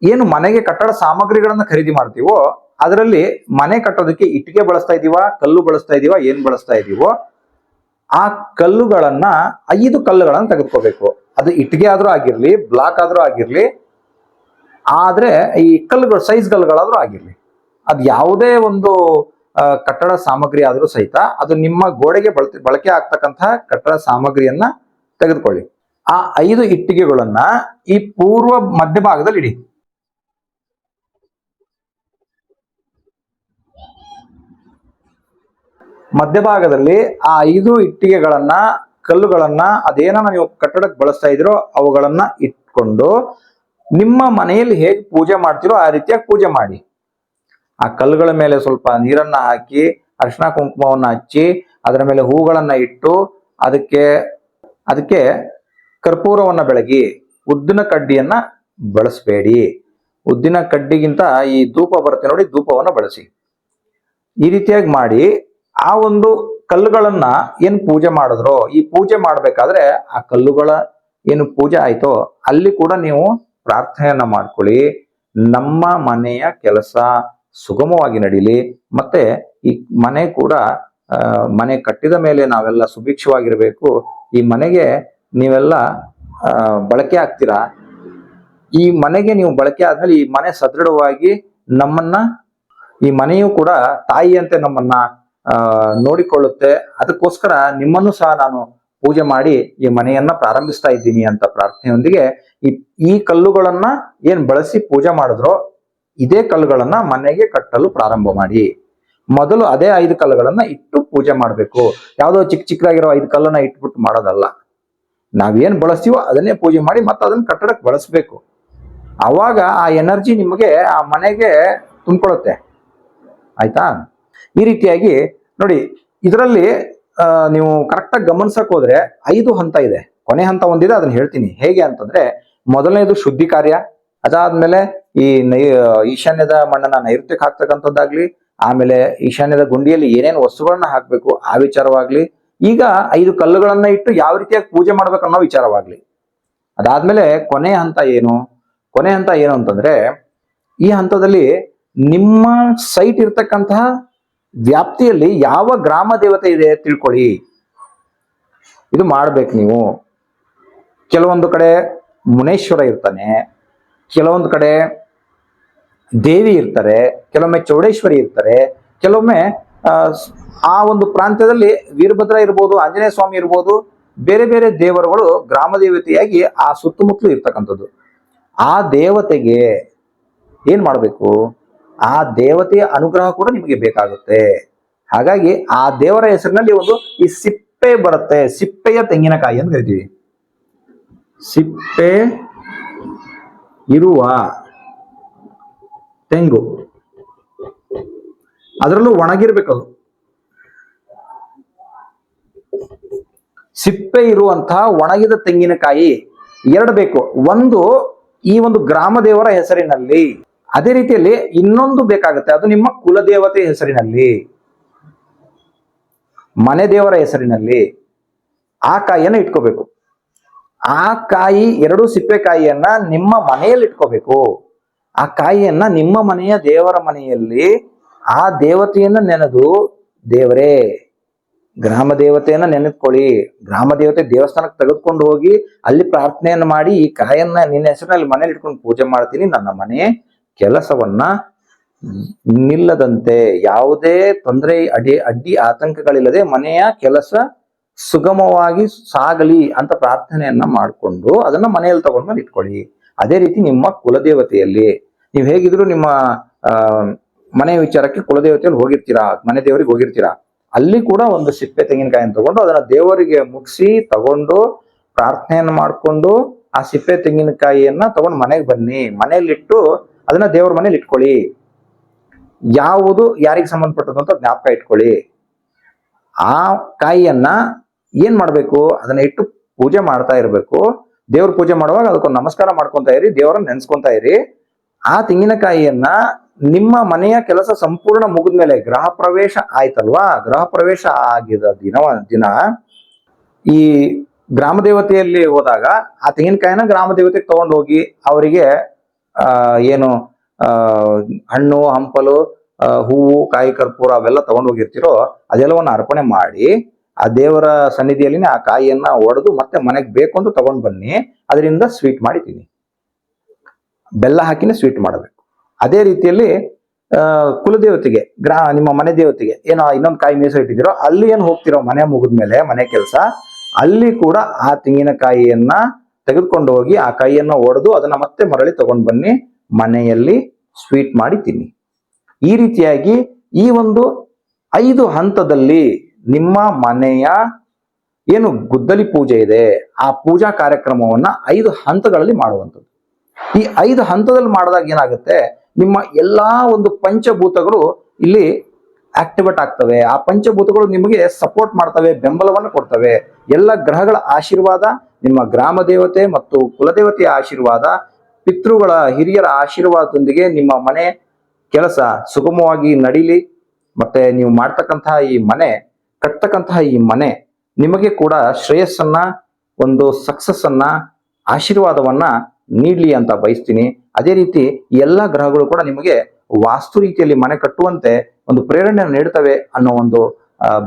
ಏನು ಮನೆಗೆ ಕಟ್ಟಡ ಸಾಮಗ್ರಿಗಳನ್ನ ಖರೀದಿ ಮಾಡ್ತೀವೋ, ಅದರಲ್ಲಿ ಮನೆ ಕಟ್ಟೋದಕ್ಕೆ ಇಟ್ಟಿಗೆ ಬಳಸ್ತಾ ಇದೀವ, ಕಲ್ಲು ಬಳಸ್ತಾ ಇದೀವ, ಏನ್ ಬಳಸ್ತಾ ಇದೀವೋ, ಆ ಕಲ್ಲುಗಳನ್ನ, ಐದು ಕಲ್ಲುಗಳನ್ನ ತೆಗೆದುಕೋಬೇಕು. ಅದು ಇಟ್ಟಿಗೆ ಆದ್ರೂ ಆಗಿರ್ಲಿ, ಬ್ಲಾಕ್ ಆದ್ರೂ ಆಗಿರ್ಲಿ, ಆದ್ರೆ ಈ ಕಲ್ಲುಗಳು, ಸೈಜ್ ಕಲ್ಲುಗಳಾದ್ರೂ ಆಗಿರ್ಲಿ. ಅದು ಯಾವುದೇ ಒಂದು ಕಟ್ಟಡ ಸಾಮಗ್ರಿ ಆದ್ರೂ ಸಹಿತ ಅದು ನಿಮ್ಮ ಗೋಡೆಗೆ ಬಳಕೆ ಬಳಕೆ ಆಗ್ತಕ್ಕಂತಹ ಕಟ್ಟಡ ಸಾಮಗ್ರಿಯನ್ನ ತೆಗೆದುಕೊಳ್ಳಿ. ಆ ಐದು ಇಟ್ಟಿಗೆಗಳನ್ನ ಈ ಪೂರ್ವ ಮಧ್ಯಭಾಗದಲ್ಲಿ ಇಡಿ. ಮಧ್ಯಭಾಗದಲ್ಲಿ ಆ ಐದು ಇಟ್ಟಿಗೆಗಳನ್ನ, ಕಲ್ಲುಗಳನ್ನ ಅದೇನನ್ನ ನೀವು ಕಟ್ಟಡಕ್ಕೆ ಬಳಸ್ತಾ ಇದ್ರೋ ಅವುಗಳನ್ನ ಇಟ್ಕೊಂಡು ನಿಮ್ಮ ಮನೆಯಲ್ಲಿ ಹೇಗೆ ಪೂಜೆ ಮಾಡ್ತಿರೋ ಆ ರೀತಿಯಾಗಿ ಪೂಜೆ ಮಾಡಿ. ಆ ಕಲ್ಲುಗಳ ಮೇಲೆ ಸ್ವಲ್ಪ ನೀರನ್ನ ಹಾಕಿ ಅರಿಶಿನ ಕುಂಕುಮವನ್ನ ಹಚ್ಚಿ ಅದರ ಮೇಲೆ ಹೂಗಳನ್ನ ಇಟ್ಟು ಅದಕ್ಕೆ ಅದಕ್ಕೆ ಕರ್ಪೂರವನ್ನು ಬೆಳಗಿ ಉದ್ದಿನ ಕಡ್ಡಿಯನ್ನ ಬಳಸಬೇಡಿ. ಉದ್ದಿನ ಕಡ್ಡಿಗಿಂತ ಈ ಧೂಪ ಬರುತ್ತೆ ನೋಡಿ, ಧೂಪವನ್ನು ಬಳಸಿ. ಈ ರೀತಿಯಾಗಿ ಮಾಡಿ ಆ ಒಂದು ಕಲ್ಲುಗಳನ್ನ ಏನು ಪೂಜೆ ಮಾಡಿದ್ರೋ, ಈ ಪೂಜೆ ಮಾಡಬೇಕಾದ್ರೆ ಆ ಕಲ್ಲುಗಳ ಏನು ಪೂಜೆ ಆಯ್ತೋ, ಅಲ್ಲಿ ಕೂಡ ನೀವು ಪ್ರಾರ್ಥನೆಯನ್ನ ಮಾಡ್ಕೊಳ್ಳಿ. ನಮ್ಮ ಮನೆಯ ಕೆಲಸ ಸುಗಮವಾಗಿ ನಡೀಲಿ. ಮತ್ತೆ ಈ ಮನೆ ಕೂಡ ಮನೆ ಕಟ್ಟಿದ ಮೇಲೆ ನಾವೆಲ್ಲ ಸುಭಿಕ್ಷವಾಗಿರ್ಬೇಕು. ಈ ಮನೆಗೆ ನೀವೆಲ್ಲ ಬಳಕೆ ಆಗ್ತೀರಾ? ಈ ಮನೆಗೆ ನೀವು ಬಳಕೆ ಆದ್ಮೇಲೆ ಈ ಮನೆ ಸದೃಢವಾಗಿ ನಮ್ಮನ್ನ, ಈ ಮನೆಯು ಕೂಡ ತಾಯಿಯಂತೆ ನಮ್ಮನ್ನ ನೋಡಿಕೊಳ್ಳುತ್ತೆ. ಅದಕ್ಕೋಸ್ಕರ ನಿಮ್ಮನ್ನು ಸಹ ನಾನು ಪೂಜೆ ಮಾಡಿ ಈ ಮನೆಯನ್ನ ಪ್ರಾರಂಭಿಸ್ತಾ ಇದ್ದೀನಿ ಅಂತ ಪ್ರಾರ್ಥನೆಯೊಂದಿಗೆ ಈ ಈ ಕಲ್ಲುಗಳನ್ನ ಏನ್ ಬಳಸಿ ಪೂಜೆ ಮಾಡಿದ್ರೋ, ಇದೇ ಕಲ್ಲುಗಳನ್ನ ಮನೆಗೆ ಕಟ್ಟಲು ಪ್ರಾರಂಭ ಮಾಡಿ. ಮೊದಲು ಅದೇ ಐದು ಕಲ್ಲುಗಳನ್ನ ಇಟ್ಟು ಪೂಜೆ ಮಾಡಬೇಕು. ಯಾವುದೋ ಚಿಕ್ಕ ಚಿಕ್ಕದಾಗಿರೋ ಐದು ಕಲ್ಲನ್ನ ಇಟ್ಬಿಟ್ಟು ಮಾಡೋದಲ್ಲ. ನಾವೇನ್ ಬಳಸ್ತೀವೋ ಅದನ್ನೇ ಪೂಜೆ ಮಾಡಿ ಮತ್ತೆ ಅದನ್ನ ಕಟ್ಟಡಕ್ಕೆ ಬಳಸಬೇಕು. ಅವಾಗ ಆ ಎನರ್ಜಿ ನಿಮಗೆ ಆ ಮನೆಗೆ ತುಂಬಿಕೊಳ್ಳುತ್ತೆ ಆಯ್ತಾ? ಈ ರೀತಿಯಾಗಿ ನೋಡಿ, ಇದರಲ್ಲಿ ನೀವು ಕರೆಕ್ಟಾಗಿ ಗಮನಿಸಕ್ ಹೋದ್ರೆ ಐದು ಹಂತ ಇದೆ. ಕೊನೆ ಹಂತ ಒಂದಿದೆ, ಅದನ್ನ ಹೇಳ್ತೀನಿ. ಹೇಗೆ ಅಂತಂದ್ರೆ, ಮೊದಲನೇದು ಶುದ್ಧಿ ಕಾರ್ಯ. ಅದಾದ್ಮೇಲೆ ಈ ನೈ ಈಶಾನ್ಯದ ಮಣ್ಣನ್ನ ನೈಋತ್ಯಕ್ಕೆ ಹಾಕ್ತಕ್ಕಂಥದ್ದಾಗ್ಲಿ ಆಮೇಲೆ ಈಶಾನ್ಯದ ಗುಂಡಿಯಲ್ಲಿ ಏನೇನು ವಸ್ತುಗಳನ್ನ ಹಾಕಬೇಕು, ಆ ವಿಚಾರವಾಗ್ಲಿ, ಈಗ ಐದು ಕಲ್ಲುಗಳನ್ನ ಇಟ್ಟು ಯಾವ ರೀತಿಯಾಗಿ ಪೂಜೆ ಮಾಡ್ಬೇಕು ಅನ್ನೋ ವಿಚಾರವಾಗ್ಲಿ. ಅದಾದ್ಮೇಲೆ ಕೊನೆ ಹಂತ ಏನು? ಕೊನೆ ಹಂತ ಏನು ಅಂತಂದ್ರೆ, ಈ ಹಂತದಲ್ಲಿ ನಿಮ್ಮ ಸೈಟ್ ಇರ್ತಕ್ಕಂತಹ ವ್ಯಾಪ್ತಿಯಲ್ಲಿ ಯಾವ ಗ್ರಾಮ ದೇವತೆ ಇದೆ ತಿಳ್ಕೊಳ್ಳಿ. ಇದು ಮಾಡ್ಬೇಕು ನೀವು. ಕೆಲವೊಂದು ಕಡೆ ಮುನೇಶ್ವರ ಇರ್ತಾನೆ, ಕೆಲವೊಂದು ಕಡೆ ದೇವಿ ಇರ್ತಾರೆ ಕೆಲವೊಮ್ಮೆ ಚೌಡೇಶ್ವರಿ ಇರ್ತಾರೆ ಕೆಲವೊಮ್ಮೆ ಆ, ಒಂದು ಪ್ರಾಂತ್ಯದಲ್ಲಿ ವೀರಭದ್ರ ಇರ್ಬೋದು ಆಂಜನೇಯ ಸ್ವಾಮಿ ಇರ್ಬೋದು ಬೇರೆ ಬೇರೆ ದೇವರುಗಳು ಗ್ರಾಮ ದೇವತೆಯಾಗಿ ಆ ಸುತ್ತಮುತ್ತಲು ಇರ್ತಕ್ಕಂಥದ್ದು. ಆ ದೇವತೆಗೆ ಏನ್ ಮಾಡಬೇಕು? ಆ ದೇವತೆಯ ಅನುಗ್ರಹ ಕೂಡ ನಿಮಗೆ ಬೇಕಾಗುತ್ತೆ. ಹಾಗಾಗಿ ಆ ದೇವರ ಹೆಸರಿನಲ್ಲಿ ಒಂದು ಈ ಸಿಪ್ಪೆ ಬರುತ್ತೆ ಸಿಪ್ಪೆಯ ತೆಂಗಿನಕಾಯಿ ಅಂತ ಕರಿತೀವಿ. ಸಿಪ್ಪೆ ಇರುವ ತೆಂಗು. ಅದರಲ್ಲೂ ಒಣಗಿರ್ಬೇಕದು. ಸಿಪ್ಪೆ ಇರುವಂತಹ ಒಣಗಿದ ತೆಂಗಿನಕಾಯಿ ಎರಡು ಬೇಕು. ಒಂದು ಈ ಒಂದು ಗ್ರಾಮ ದೇವರ ಹೆಸರಿನಲ್ಲಿ. ಅದೇ ರೀತಿಯಲ್ಲಿ ಇನ್ನೊಂದು ಬೇಕಾಗುತ್ತೆ. ಅದು ನಿಮ್ಮ ಕುಲದೇವತೆ ಹೆಸರಿನಲ್ಲಿ. ಮನೆ ದೇವರ ಹೆಸರಿನಲ್ಲಿ ಆ ಕಾಯಿಯನ್ನು ಇಟ್ಕೋಬೇಕು. ಆ ಕಾಯಿ ಎರಡು ಸಿಪ್ಪೆಕಾಯಿಯನ್ನ ನಿಮ್ಮ ಮನೆಯಲ್ಲಿ ಇಟ್ಕೋಬೇಕು ಆ ಕಾಯಿಯನ್ನ ನಿಮ್ಮ ಮನೆಯ ದೇವರ ಮನೆಯಲ್ಲಿ ಆ ದೇವತೆಯನ್ನ ನೆನೆದು ದೇವರೇ, ಗ್ರಾಮ ದೇವತೆಯನ್ನ ನೆನೆದುಕೊಳ್ಳಿ. ಗ್ರಾಮ ದೇವತೆ ದೇವಸ್ಥಾನಕ್ಕೆ ತೆಗೆದುಕೊಂಡು ಹೋಗಿ ಅಲ್ಲಿ ಪ್ರಾರ್ಥನೆಯನ್ನ ಮಾಡಿ ಈ ಕಾಯನ್ನ ನಿನ್ನ ಹೆಸರಿನಲ್ಲಿ ಮನೇಲಿ ಇಟ್ಕೊಂಡು ಪೂಜೆ ಮಾಡ್ತೀನಿ. ನನ್ನ ಮನೆ ಕೆಲಸವನ್ನ ನಿಲ್ಲದಂತೆ. ಯಾವುದೇ ತೊಂದರೆ, ಅಡಿ, ಅಡ್ಡಿ ಆತಂಕಗಳಿಲ್ಲದೆ ಮನೆಯ ಕೆಲಸ ಸುಗಮವಾಗಿ ಸಾಗಲಿ ಅಂತ ಪ್ರಾರ್ಥನೆಯನ್ನ ಮಾಡಿಕೊಂಡು ಅದನ್ನ ಮನೆಯಲ್ಲಿ ತಗೊಂಡ್ಮೇಲೆ ಬಂದು ಇಟ್ಕೊಳ್ಳಿ. ಅದೇ ರೀತಿ ನಿಮ್ಮ ಕುಲದೇವತೆಯಲ್ಲಿ. ನೀವು ಹೇಗಿದ್ರು ನಿಮ್ಮ ಮನೆ ವಿಚಾರಕ್ಕೆ ಕುಲದೇವತೆಯಲ್ಲಿ ಹೋಗಿರ್ತೀರಾ, ಮನೆ ದೇವರಿಗೆ ಹೋಗಿರ್ತೀರಾ, ಅಲ್ಲಿ ಕೂಡ ಒಂದು ಸಿಪ್ಪೆ ತೆಂಗಿನಕಾಯಿನ ತಗೊಂಡು ಅದನ್ನ ದೇವರಿಗೆ ಮುಗಿಸಿ ತಗೊಂಡು ಪ್ರಾರ್ಥನೆಯನ್ನು ಮಾಡಿಕೊಂಡು ಆ ಸಿಪ್ಪೆ ತೆಂಗಿನಕಾಯಿಯನ್ನ ತಗೊಂಡು ಮನೆಗೆ ಬನ್ನಿ, ಮನೆಯಲ್ಲಿಟ್ಟು ಅದನ್ನ ದೇವರ ಮನೇಲಿ ಇಟ್ಕೊಳ್ಳಿ. ಯಾವುದು, ಯಾರಿಗೆ ಸಂಬಂಧಪಟ್ಟದ್ದು ಅಂತ ಜ್ಞಾಪಕ ಇಟ್ಕೊಳ್ಳಿ. ಆ ಕಾಯಿಯನ್ನ ಏನ್ ಮಾಡ್ಬೇಕು, ಅದನ್ನ ಇಟ್ಟು ಪೂಜೆ ಮಾಡ್ತಾ ಇರಬೇಕು. ದೇವ್ರ ಪೂಜೆ ಮಾಡುವಾಗ ಅದಕ್ಕೊಂದು ನಮಸ್ಕಾರ ಮಾಡ್ಕೊಂತ ಇರಿ, ದೇವರನ್ನ ನೆನ್ಸ್ಕೊಂತ ಇರಿ. ಆ ತೆಂಗಿನಕಾಯಿಯನ್ನ ನಿಮ್ಮ ಮನೆಯ ಕೆಲಸ ಸಂಪೂರ್ಣ ಮುಗಿದ ಮೇಲೆ ಗ್ರಹ ಪ್ರವೇಶ ಆಯ್ತಲ್ವಾ? ಗೃಹ ಪ್ರವೇಶ ಆಗಿದ ದಿನ ದಿನ ಈ ಗ್ರಾಮ ದೇವತೆಯಲ್ಲಿ ಹೋದಾಗ ಆ ತೆಂಗಿನಕಾಯಿನ ಗ್ರಾಮ ದೇವತೆಗೆ ತಗೊಂಡು ಹೋಗಿ ಅವರಿಗೆ ಏನು ಹಣ್ಣು, ಹಂಪಲು ಹೂವು, ಕಾಯಿ ಕರ್ಪೂರ ಅವೆಲ್ಲ ತಗೊಂಡು ಹೋಗಿರ್ತೀರೋ ಅದೆಲ್ಲವನ್ನ ಅರ್ಪಣೆ ಮಾಡಿ ಆ ದೇವರ ಸನ್ನಿಧಿಯಲ್ಲಿ ಆ ಕಾಯಿಯನ್ನ ಒಡೆದು ಮತ್ತೆ ಮನೆಗೆ ಬೇಕು ಅಂತ ತಗೊಂಡು ಬನ್ನಿ, ಅದರಿಂದ ಸ್ವೀಟ್ ಮಾಡಿ ತಿನ್ನಿ ಬೆಲ್ಲ ಹಾಕಿನೇ ಸ್ವೀಟ್ ಮಾಡಬೇಕು. ಅದೇ ರೀತಿಯಲ್ಲಿ ಕುಲದೇವತೆಗೆ, ಗ್ರಾ, ನಿಮ್ಮ ಮನೆ ದೇವತೆಗೆ, ಏನೋ ಇನ್ನೊಂದು ಕಾಯಿ ಮೀಸ ಇಟ್ಟಿದ್ದೀರೋ, ಅಲ್ಲಿ ಏನು ಹೋಗ್ತಿರೋ, ಮನೆ ಮುಗಿದ್ಮೇಲೆ ಮನೆ ಕೆಲಸ, ಅಲ್ಲಿ ಕೂಡ ಆ ತೆಂಗಿನಕಾಯಿಯನ್ನ ತೆಗೆದುಕೊಂಡು ಹೋಗಿ, ಆ ಕಾಯಿಯನ್ನ ಒಡೆದು ಅದನ್ನ ಮತ್ತೆ ಮರಳಿ ತಗೊಂಡು ಬನ್ನಿ, ಮನೆಯಲ್ಲಿ ಸ್ವೀಟ್ ಮಾಡಿ ತಿನ್ನಿ. ಈ ರೀತಿಯಾಗಿ ಈ ಒಂದು ಐದು ಹಂತದಲ್ಲಿ ನಿಮ್ಮ ಮನೆಯ ಏನು ಗುದ್ದಲಿ ಪೂಜೆ ಇದೆ, ಆ ಪೂಜಾ ಕಾರ್ಯಕ್ರಮವನ್ನ ಐದು ಹಂತಗಳಲ್ಲಿ ಮಾಡುವಂಥದ್ದು. ಈ ಐದು ಹಂತದಲ್ಲಿ ಮಾಡಿದಾಗ ಏನಾಗುತ್ತೆ? ನಿಮ್ಮ ಎಲ್ಲಾ ಒಂದು ಪಂಚಭೂತಗಳು ಇಲ್ಲಿ ಆಕ್ಟಿವೇಟ್ ಆಗ್ತವೆ. ಆ ಪಂಚಭೂತಗಳು ನಿಮಗೆ ಸಪೋರ್ಟ್ ಮಾಡ್ತವೆ, ಬೆಂಬಲವನ್ನು ಕೊಡ್ತವೆ. ಎಲ್ಲ ಗ್ರಹಗಳ ಆಶೀರ್ವಾದ, ನಿಮ್ಮ ಗ್ರಾಮ ದೇವತೆ ಮತ್ತು ಕುಲದೇವತೆಯ ಆಶೀರ್ವಾದ, ಪಿತೃಗಳ ಹಿರಿಯರ ಆಶೀರ್ವಾದದೊಂದಿಗೆ ನಿಮ್ಮ ಮನೆ ಕೆಲಸ ಸುಗಮವಾಗಿ ನಡೀಲಿ. ಮತ್ತೆ ನೀವು ಮಾಡ್ತಕ್ಕಂತಹ ಈ ಮನೆ, ಕಟ್ತಕ್ಕಂತಹ ಈ ಮನೆ ನಿಮಗೆ ಕೂಡ ಶ್ರೇಯಸ್ಸನ್ನ, ಒಂದು ಸಕ್ಸಸ್ ಅನ್ನ, ಆಶೀರ್ವಾದವನ್ನ ನೀಡ್ಲಿ ಅಂತ ಬಯಸ್ತೀನಿ. ಅದೇ ರೀತಿ ಎಲ್ಲ ಗ್ರಹಗಳು ಕೂಡ ನಿಮಗೆ ವಾಸ್ತು ರೀತಿಯಲ್ಲಿ ಮನೆ ಕಟ್ಟುವಂತೆ ಒಂದು ಪ್ರೇರಣೆ ನೀಡ್ತವೆ ಅನ್ನೋ ಒಂದು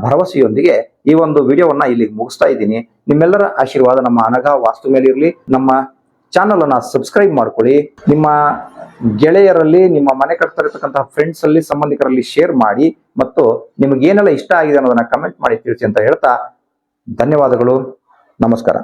ಭರವಸೆಯೊಂದಿಗೆ ಈ ಒಂದು ವಿಡಿಯೋವನ್ನ ಇಲ್ಲಿ ಮುಗಿಸ್ತಾ ಇದ್ದೀನಿ. ನಿಮ್ಮೆಲ್ಲರ ಆಶೀರ್ವಾದ ನಮ್ಮ ಅನಘ ವಾಸ್ತು ಮೇಲೆ ಇರಲಿ. ನಮ್ಮ ಚಾನಲ್ ಅನ್ನ ಸಬ್ಸ್ಕ್ರೈಬ್ ಮಾಡ್ಕೊಳ್ಳಿ. ನಿಮ್ಮ ಗೆಳೆಯರಲ್ಲಿ, ನಿಮ್ಮ ಮನೆ ಕಟ್ತಾ ಇರತಕ್ಕಂತಹ ಫ್ರೆಂಡ್ಸ್ ಅಲ್ಲಿ ಸಂಬಂಧಿಕರಲ್ಲಿ ಶೇರ್ ಮಾಡಿ ಮತ್ತು ನಿಮ್ಗೆ ಏನೆಲ್ಲ ಇಷ್ಟ ಆಗಿದೆ ಅನ್ನೋದನ್ನ ಕಮೆಂಟ್ ಮಾಡಿ ತಿಳಿಸಿ ಅಂತ ಹೇಳ್ತಾ ಧನ್ಯವಾದಗಳು. ನಮಸ್ಕಾರ.